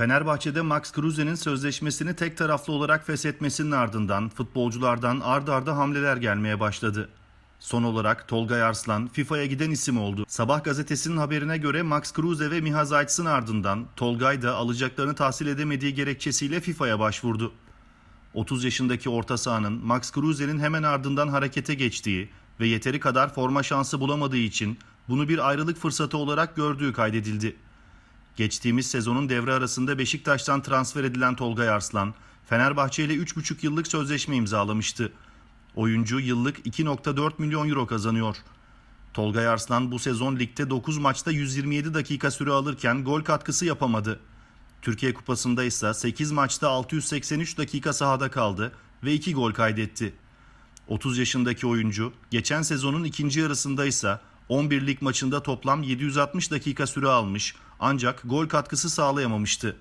Fenerbahçe'de Max Kruse'nin sözleşmesini tek taraflı olarak feshetmesinin ardından futbolculardan ard arda hamleler gelmeye başladı. Son olarak Tolga Arslan FIFA'ya giden isim oldu. Sabah gazetesinin haberine göre Max Kruse ve Miha Zayt'sın ardından Tolgay da alacaklarını tahsil edemediği gerekçesiyle FIFA'ya başvurdu. 30 yaşındaki orta sahanın Max Kruse'nin hemen ardından harekete geçtiği ve yeteri kadar forma şansı bulamadığı için bunu bir ayrılık fırsatı olarak gördüğü kaydedildi. Geçtiğimiz sezonun devre arasında Beşiktaş'tan transfer edilen Tolga Arslan, Fenerbahçe ile 3,5 yıllık sözleşme imzalamıştı. Oyuncu yıllık 2.4 milyon euro kazanıyor. Tolga Arslan bu sezon ligde 9 maçta 127 dakika süre alırken gol katkısı yapamadı. Türkiye Kupası'nda ise 8 maçta 683 dakika sahada kaldı ve 2 gol kaydetti. 30 yaşındaki oyuncu geçen sezonun ikinci yarısında ise 11 lig maçında toplam 760 dakika süre almış ancak gol katkısı sağlayamamıştı.